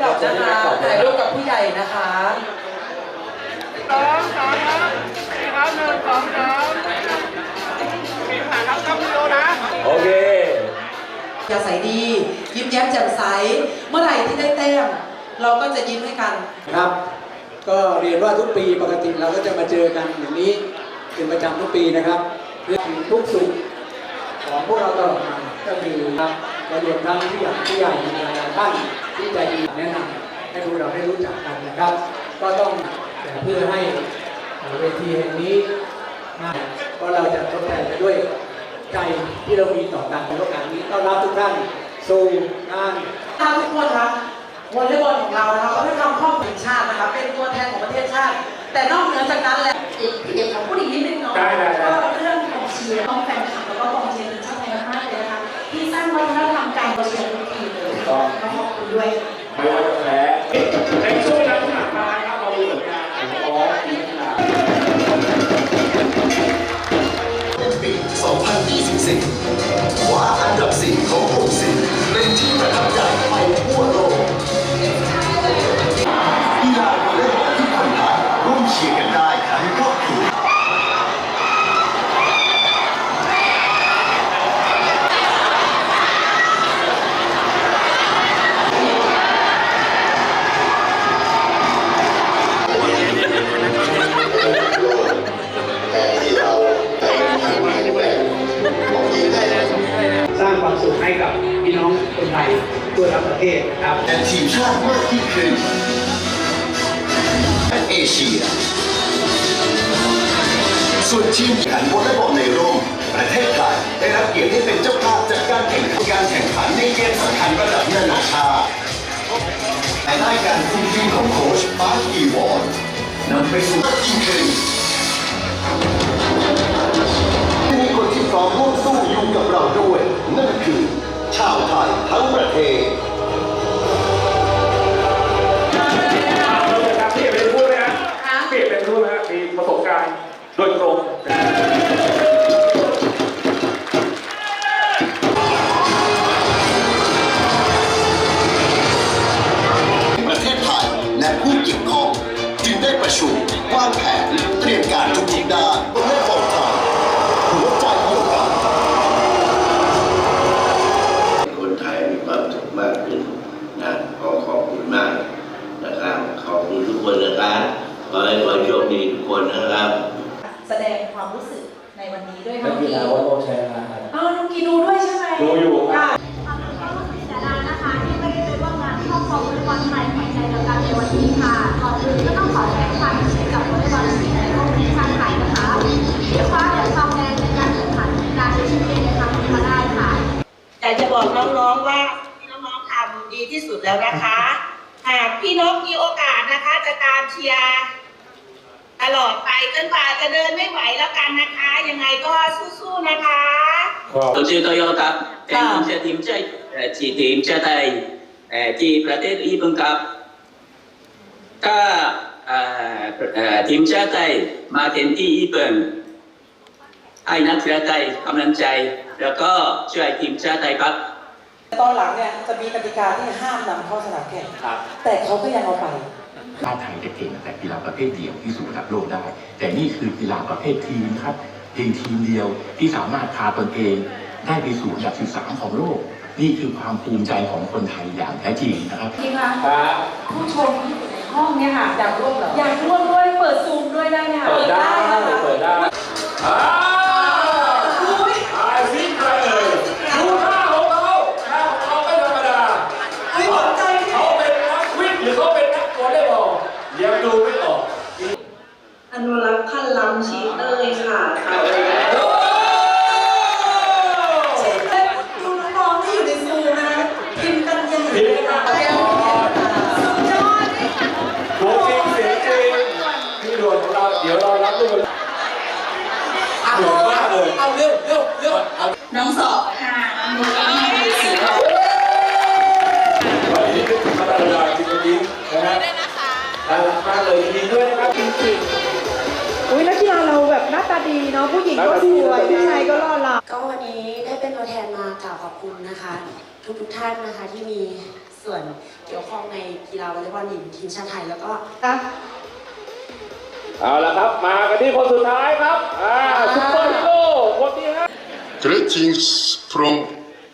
ดรอปนะคะถ่ายรูปกับผู้ใหญ่นะคะสองสามครับสี่ครับหนึ่งสองสามมีผ่านครับครับวิดีโอนะโอเคอย่าใสดี ยิ้มแย้มแจ่มใส เมื่อไหร่ที่ได้แต้มเราก็จะยิ้มให้กันครับ ก็เรียนว่าทุกปีปกติเราก็จะมาเจอกันอย่างนี้เป็นประจำทุกปีนะครับเรื่องทุกสุขของพวกเราตลอดมาก็คือครับและรวมทั้งที่ใหญ่ที่ใหญ่หลายๆท่าน ที่ใจดีแนะนำให้พวกเราได้รู้จักกันนะครับ ก็ต้องแต่เพื่อให้เวทีแห่งนี้นะก็เราจะทดแทนไปด้วยใจที่เรามีต่อกันในโอกาสนี้ต้อนรับทุกท่านสู่งานถ้าทุกคนครับวอลเลย์บอลของเรานะคะก็ได้ทำข้อผิดชาตินะคะเป็นตัวแทนของประเทศชาติ แต่นอกเหนือจากนั้นแล้วอีกเด็กของผู้หญิงนิดนึงเนาะได้ได้ได้ก็เรื่องของเชียร์ต้องแฟนคลับแล้วก็กองเชียร์ทีมชาติไทยมากๆเลยนะคะที่สร้างวัฒนธรรมการเชียร์ทุกทีมเลยก็ขอบคุณ ด้วย ไม่ว่าจะแพ้าติมากยิ่งขึ้นและเอเชีย ส่วนทีมแข่งวอลเลย์บอลในร่มประเทศไทยได้รับเกียรติให้เป็นเจ้าภาพจัดการแข่งขันการแข่งขันในเกมสำคัญระดับนานาชาติแต่ได้การคุมทีมของโค้ชปาร์คอีวอนนำไปสู่มากยิ่งขึ้นมีคนที่พร้อมร่วมสู้อยู่กับเราด้วย นั่นคือ ชาวไทยทั้งประเทศ รู้นะมีประสบการณ์โดยตรง ยญทองแดงในการแข่งขันการเอเชียนเกมในครั้งนี้มาได้ค่ะอยากจะบอกน้องๆว่าที่น้องๆทำดีที่สุดแล้วนะคะ หากพี่นกมีโอกาสนะคะจะตามเชียร์ ตลอดไปจนกว่าจะเดินไม่ไหวแล้วกันนะคะ ยังไงก็สู้ๆนะคะ ผมชื่อโตโยครับทีมชาติทีมชาติเอ่อที่ทีมชาติไทยเอ่อที่ประเทศญี่ปุ่นครับถ้าทีมชาติไทยมาถึนที่ญี่ปุ่นให้นักกีฬาไทยกำลังใจ แล้วก็ช่วยทีมชาติไทยครับ ตอนหลังเนี่ยจะมีกติกาที่ห้ามนำเข้าสนามแข่งแต่เขาก็ยังเอาไป ชาติไทยจะเก่งแต่กีฬาประเภทเดี่ยวที่สู่ระดับโลกได้ แต่นี่คือกีฬาประเภททีมครับเพียงทีมเดียวที่สามารถพาตนเองได้ไปสู่อันดับ13ของโลก นี่คือความภูมิใจของคนไทยอย่างแท้จริงนะครับพี่คะครับผู้ชมที่อยู่ในห้องเนี่ยค่ะอยากร่วมเหรออยากร่วมด้วยเปิดซูมด้วยได้ไหมคะเปิดได้นะคะเปิดได้อ้าวอาซิกเลยดูท่าของเขาท่าของเขาไม่ธรรมดา เฮ้ยสนใจดิ เขาเป็นนักวิ่งหรือเขาเป็นนักวอลเลย์บอลยังดูไม่ออก อนุรักษ์พันล้ำชีเตอร์ค่ะ โอ้ ดูน้องๆที่อยู่ในซูมนะพิมพ์กันยัง ทีมงานละคร สุดยอดเลยค่ะ ตัวจริงเสียงจริงพี่ด่วนของเราเดี๋ยวเรารับลูก เอาเอาเร็วเร็วเร็ว น้องสอบค่ะน้องนุ้ยสี วันนี้เป็นธรรมดาจริงจริงๆนะฮะ น่ารักมากเลยยินดีด้วยนะครับ จริงอุ้ยนักกีฬาเราแบบหน้าตาดีเนาะผู้หญิงก็สวยผู้ชายก็หล่อหล่อก็วันนี้ได้เป็นตัวแทนมากล่าวขอบคุณนะคะ ทุกทุกๆท่านนะคะที่มีส่วนเกี่ยวข้องในกีฬาวอลเลย์บอลหญิงทีมชาติไทยแล้วก็เอาละครับ มากันที่คนสุดท้ายครับอ่าซุปเปอร์ฮีโร่คนที่ห้า Greetings from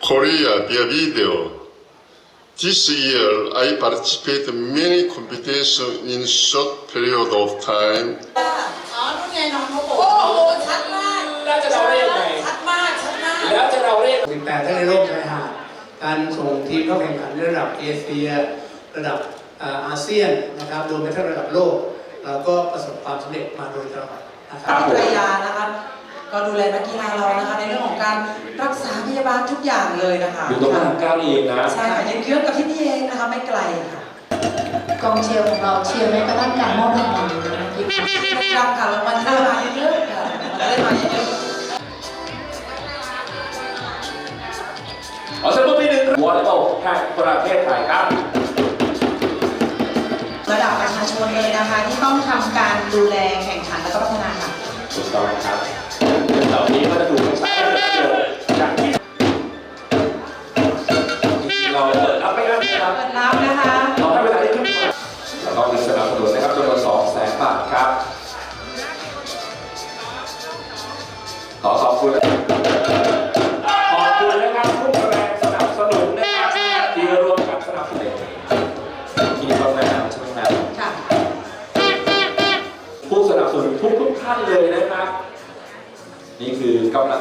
Korea via video. This year, I participated many competitions in short period of time. อ๋อนู่นไงน้องเขาบอกโอ้โหชัดมากแล้วจะเดาได้ยังไง ชัดมากชัดมากแล้วจะเดาได้ยังไง18ทั้งในโลกชายหาดการส่งทีมเข้าแข่งขันระดับเอเชีย ระดับอ่าอาเซียนนะครับรวมไปทั้งระดับโลก เราก็ประสบความสำเร็จมาโดยตลอดนะครับ ภรรยานะคะ ก็ดูแลนักกีฬาเรานะคะ ในเรื่องของการรักษาพยาบาลทุกอย่างเลยนะคะอยู่ตรงพระรามเก้านี่เองนะ ใช่ค่ะยังเยื้องกับที่นี่เองนะคะ ไม่ไกลค่ะกองเชียร์ของเราเชียร์แม้กระทั่งการมอบรางวัลเลยนะไม่รับค่ะรางวัลได้มาเยอะๆค่ะได้มาเยอะขอเชิญผู้ที่หนึ่งวอลเลย์บอลแห่งประเทศไทยครับ ระดับประชาชนเลยนะคะ ที่ต้องทำการดูแลแข่งขันแล้วก็พัฒนาค่ะ ถูกต้องครับ เต่านี้ก็จะถูกใช้ให้เกิดจา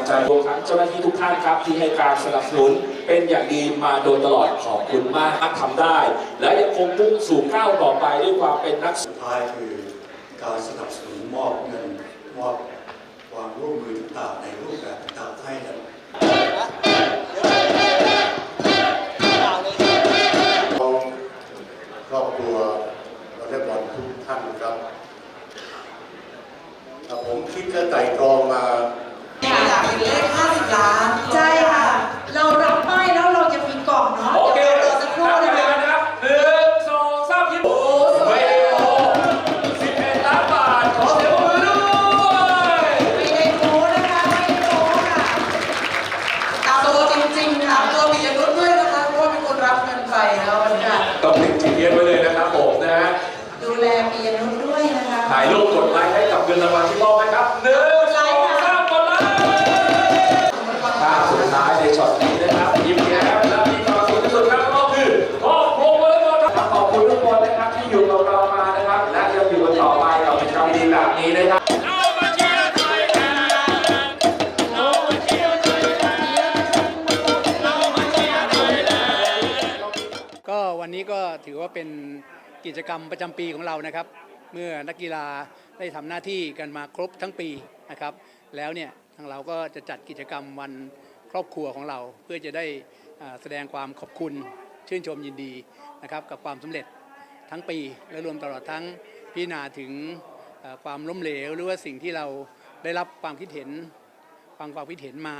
ใจรวมทั้งเจ้าหน้าที่ทุกท่านครับ ที่ให้การสนับสนุนเป็นอย่างดีมาโดยตลอดขอบคุณมากทำได้ และยังคงมุ่งสู่ก้าวต่อไปด้วยความเป็นนักสุดท้ายคือการสนับสนุนมอบเงินมอบความร่วมมือต่างในรูปแบบต่างให้ันครอบครัววอลเลย์บอลทุกท่านครับอ่ผมคิดและไต่ตรองมา หนึ่งสองสามหมดเลยภาสุดท้ายในช็อตนี้นะครับยิ้มแย้มและมีความสุขที่สุดครับก็คือขอบครัวเลยครับขอบคุณทุกคนนะครับที่อยู่กับเรามานะครับ และจะอยู่กันต่อไปกับกิจกรรมดีแบบนี้นะครับก็วันนี้ก็ถือว่าเป็นกิจกรรมประจำปีของเรานะครับ เมื่อนักกีฬา ได้ทำหน้าที่กันมาครบทั้งปีนะครับ แล้วเนี่ยทางเราก็จะจัดกิจกรรมวันครอบครัวของเราเพื่อจะได้แสดงความขอบคุณชื่นชมยินดีนะครับกับความสำเร็จทั้งปี และรวมตลอดทั้งพิจารณาถึงความล้มเหลว หรือว่าสิ่งที่เราได้รับความคิดเห็นฟังความคิดเห็นมา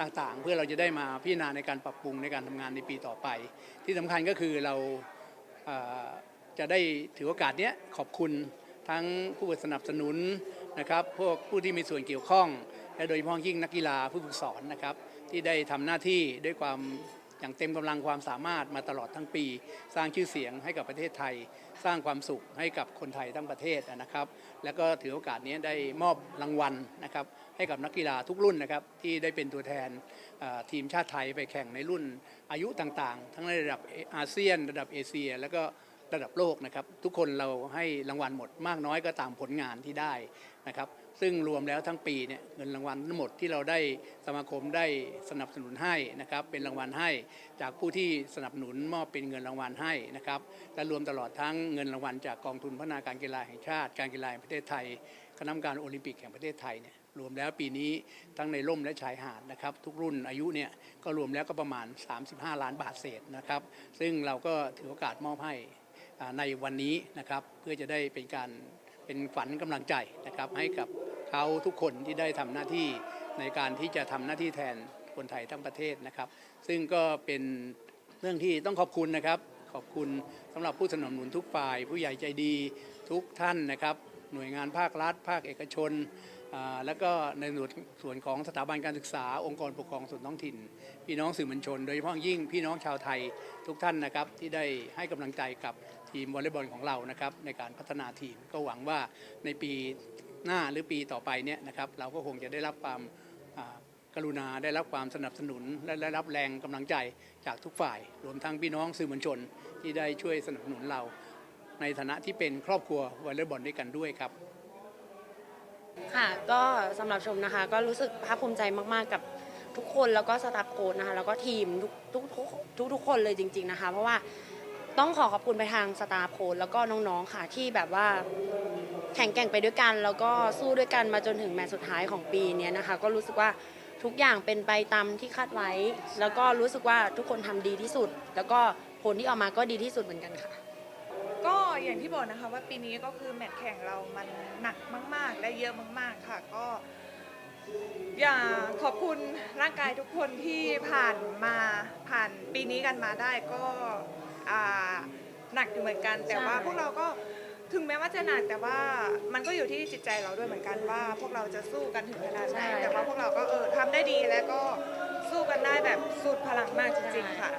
ต่างๆ เพื่อเราจะได้มาพิจารณาในการปรับปรุงในการทำงานในปีต่อไป ที่สำคัญก็คือเราจะได้ถือโอกาสนี้ขอบคุณ ทั้งผู้สนับสนุนนะครับพวกผู้ที่มีส่วนเกี่ยวข้อง และโดยเฉพาะยิ่งนักกีฬาผู้ฝึกสอนนะครับ ที่ได้ทำหน้าที่ด้วยความอย่างเต็มกำลังความสามารถมาตลอดทั้งปี สร้างชื่อเสียงให้กับประเทศไทย สร้างความสุขให้กับคนไทยทั้งประเทศนะครับ แล้วก็ถือโอกาสนี้ได้มอบรางวัลนะครับให้กับนักกีฬาทุกรุ่นนะครับที่ได้เป็นตัวแทนทีมชาติไทยไปแข่งในรุ่นอายุต่างๆ ทั้งในระดับอาเซียน ระดับเอเชีย แล้วก็ ระดับโลกนะครับ ทุกคนเราให้รางวัลหมดมากน้อยก็ตามผลงานที่ได้นะครับ ซึ่งรวมแล้วทั้งปีเนี่ยเงินรางวัลทั้งหมดที่เราได้สมาคมได้สนับสนุนให้นะครับ เป็นรางวัลให้จากผู้ที่สนับสนุนมอบเป็นเงินรางวัลให้นะครับและรวมตลอดทั้งเงินรางวัลจากกองทุนพัฒนาการกีฬาแห่งชาติการกีฬาแห่งประเทศไทยคณะกรรมการโอลิมปิกแห่งประเทศไทยเนี่ยรวมแล้วปีนี้ทั้งในร่มและชายหาดนะครับ ทุกรุ่นอายุเนี่ยก็รวมแล้วก็ประมาณ 35 ล้านบาทเศษนะครับ ซึ่งเราก็ถือโอกาสมอบให้ ในวันนี้นะครับเพื่อจะได้เป็นการเป็นฝันกำลังใจนะครับให้กับเขาทุกคนที่ได้ทำหน้าที่ในการที่จะทำหน้าที่แทนคนไทยทั้งประเทศนะครับ ซึ่งก็เป็นเรื่องที่ต้องขอบคุณนะครับ ขอบคุณสำหรับผู้สนับสนุนทุกฝ่าย ผู้ใหญ่ใจดีทุกท่านนะครับ หน่วยงานภาครัฐ ภาคเอกชนแล้วก็ในส่วนของสถาบันการศึกษา องค์กรปกครองส่วนท้องถิ่น พี่น้องสื่อมวลชน โดยเฉพาะยิ่งพี่น้องชาวไทยทุกท่านนะครับที่ได้ให้กำลังใจกับ ทีมวอลเลย์บอลของเรานะครับในการพัฒนาทีมก็หวังว่าในปีหน้าหรือปีต่อไปเนี่ยนะครับเราก็คงจะได้รับความกรุณาได้รับความสนับสนุน และได้รับแรงกำลังใจจากทุกฝ่าย รวมทั้งพี่น้องสื่อมวลชนที่ได้ช่วยสนับสนุนเรา ในฐานะที่เป็นครอบครัววอลเลย์บอลด้วยกันด้วยครับค่ะก็สำหรับชมนะคะก็รู้สึกภาคภูมิใจมากๆกับทุกคนแล้วก็สตาฟโค้ชนะคะแล้วก็ทีมทุกทุกทุกทุกคนเลยจริง ๆนะคะ เพราะว่า ต้องขอขอบคุณไปทางสตาฟโค้ชแล้วก็น้องๆค่ะที่แบบว่าแข่งแกร่งไปด้วยกัน แล้วก็สู้ด้วยกันมาจนถึงแมตช์สุดท้ายของปีนี้นะคะ ก็รู้สึกว่าทุกอย่างเป็นไปตามที่คาดไว้ แล้วก็รู้สึกว่าทุกคนทำดีที่สุด แล้วก็ผลที่ออกมาก็ดีที่สุดเหมือนกันค่ะ ก็อย่างที่บอกนะคะว่าปีนี้ก็คือแมตช์แข่งเรามันหนักมาก ๆ และเยอะมาก ๆค่ะ ก็ อยากขอบคุณร่างกายทุกคนที่ผ่านมาผ่านปีนี้กันมาได้ก็ อ่าหนักอยู่เหมือนกัน แต่ว่าใช่พวกเราก็ถึงแม้ว่าจะหนักแต่ว่ามันก็อยู่ที่จิตใจเราด้วยเหมือนกันว่า พวกเราจะสู้กันถึงขนาดไหนแต่ว่าพวกเราก็เออทำได้ดีและก็สู้กันได้แบบสุดพลังมากจริงๆค่ะ